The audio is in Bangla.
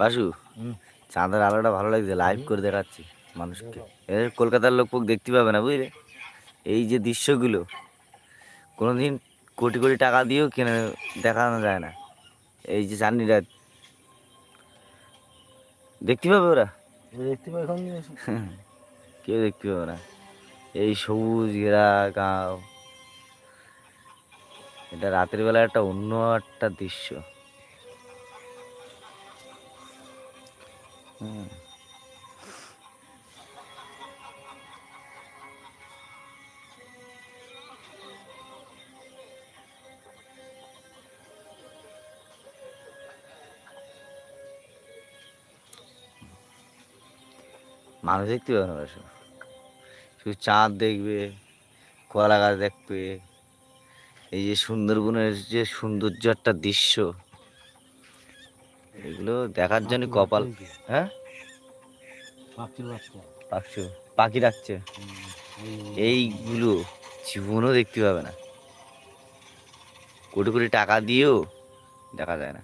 বাসু চাঁদের আলোটা ভালো লাগছে লাইভ করে দেখাচ্ছি মানুষকে। এর কলকাতার লোক দেখতে পাবে না বুঝলে? এই যে দৃশ্যগুলো কোনোদিন কোটি কোটি টাকা দিয়েও কেনে দেখানো যায় না। এই যে চাঁদনি রাত দেখতে পাবে ওরা? দেখতে পাই এখন কেউ দেখতে পাবে না। এই সবুজ ঘেরা গাঁও। এটা রাতের বেলা একটা অন্য একটা দৃশ্য। মানুষ দেখতে পাবে না শুধু চাঁদ দেখবে, কলা গাছ দেখবে। এই যে সুন্দরবনের যে সৌন্দর্য একটা দৃশ্য। এগুলো দেখার জন্য কপাল। হ্যাঁ? পাখি রাখছে। ডাকছে এইগুলো জীবনও দেখতে পাবে না। কোটি কোটি টাকা দিয়েও দেখা যায় না।